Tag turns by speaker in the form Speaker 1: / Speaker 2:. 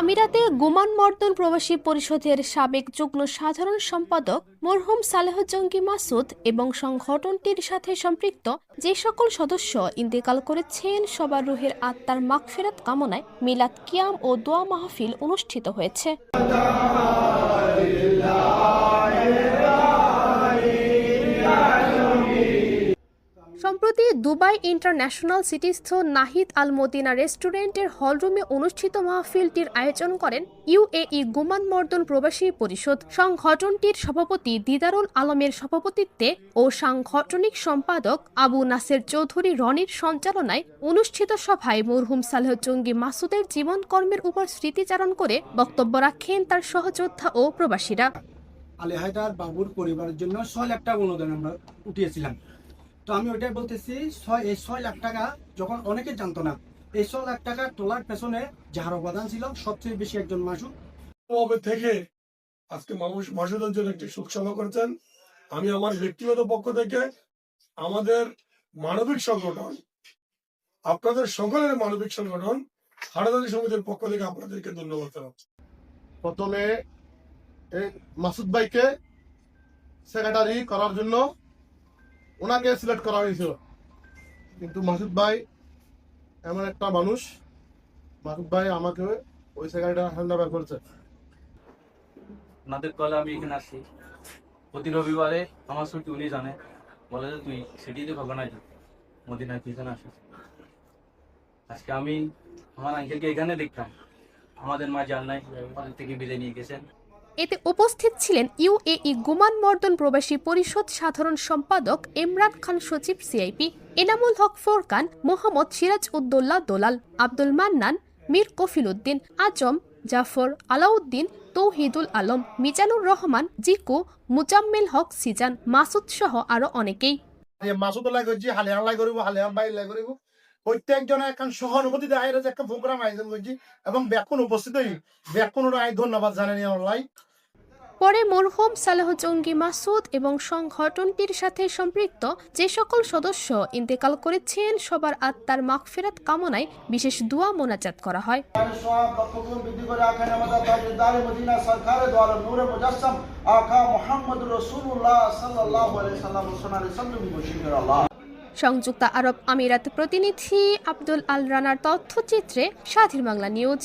Speaker 1: আমিরাতে গুমান মর্দন প্রবাসী পরিষদের সাবেক যুগ্ম সাধারণ সম্পাদক মরহুম সালেহ জঙ্গি মাসুদ এবং সংগঠনটির সাথে সম্পৃক্ত যে সকল সদস্য ইন্তেকাল করেছেন, সবার রুহের আত্মার মাগফেরাত কামনায় মিলাদ কিয়াম ও দোয়া মাহফিল অনুষ্ঠিত হয়েছে। দুবাই ইন্টারন্যাশনাল সিটিস্থ নাহিদ আল মদিনা রেস্টুরেন্টের হলরুমে অনুষ্ঠিত মাহফিলটির আয়োজন করেন ইউএই গুমান মর্দন প্রবাসী পরিষদ। সংগঠনটির সভাপতি দিদারুল আলমের সভাপতিত্বে ও সাংগঠনিক সম্পাদক আবু নাসের চৌধুরী রনির সঞ্চালনায় অনুষ্ঠিত সভায় মরহুম সালেহ জঙ্গি মাসুদের জীবন কর্মের উপর স্মৃতিচারণ করে বক্তব্য রাখেন তার সহযোদ্ধা ও প্রবাসীরা।
Speaker 2: আলী হায়দার বাবুর পরিবারের জন্য ছয় লাখ টাকা অনুদান আমরা উঠিয়েছিলাম। তো আমি ওইটাই বলতেছি ছয় এই ছয় লাখ টাকা যখন অনেকে জানতো না এই ছয় লাখ টাকা তোলার পেছনে যাহার অবদান ছিল সবচেয়ে বেশি একজন মাসুদ।
Speaker 3: থেকে আজকে মানুষ মাসুদের জন্য একটি সুখ সভা করেছেন। আমি আমার ব্যক্তিগত পক্ষ থেকে আমাদের মানবিক সংগঠন আপনাদের সকলের মানবিক সংগঠন হারাদারি সমিতির পক্ষ থেকে আপনাদেরকে ধন্যবাদ জানাচ্ছি
Speaker 4: প্রথমে মাসুদ ভাইকে সেক্রেটারি করার জন্য ওনাকে সিলেক্ট করা হয়েছিল। কিন্তু মাসুদ ভাই এমন একটা মানুষ, মাসুদ ভাই আমাকে ওই সেক্রেটারি হ্যান্ড ওভার করেছে।
Speaker 5: ওনাদের কলে আমি এখানে আসি প্রতি রবিবারে আমার ছুটি উনি জানে। বলে যে, তুই সিটিতে কখনো যা। মদিনায় তুই এখানে আসিস। আজকে আমি আমার আঙ্কেলকে এখানে দেখতাম। আমাদের মা জান নাই থেকে বিদায় নিয়ে গেছেন।
Speaker 1: এতে উপস্থিত ছিলেন ইউএই গুমান মর্দন প্রবাসী পরিষদ সাধারণ সম্পাদক ইমরান খান সচিব সিআইপি এনামুল হক ফোরকান, মোহাম্মদ সিরাজ উদ্দোল্লা দোলাল, আব্দুল মান্নান, মীর কফিল উদ্দিন, আজম, জাফর আলাউদ্দিন, তৌহিদুল আলম, মিজানুর রহমান, জিকু, মুজাম্মেল হক সিজান, মাসুদ সহ আরও অনেকেই।
Speaker 4: মাসুদ হালিয়ান হালিয়ান বাই প্রত্যেকজনে এখন সহানুভূতি দেয় যে একটা প্রোগ্রাম আয়োজন করছি এবং ব্যাকুন উপস্থিত হই। ব্যাকুনের আই ধন্যবাদ জানানি অনলাইন।
Speaker 1: পরে মরহুম সালেহ জঙ্গি মাসুদ এবং সংগঠনটির সাথে সম্পৃক্ত যে সকল সদস্য ইন্তেকাল করেছেন সবার আত্মার মাগফিরাত কামনায় বিশেষ দোয়া মোনাজাত করা হয়।
Speaker 6: আকা মুহাম্মদ সাল্লাম সোনারে আল্লাহ।
Speaker 1: সংযুক্ত আরব আমিরাত প্রতিনিধি আব্দুল আল রানার তথ্যচিত্রে স্বাধীন বাংলা নিউজ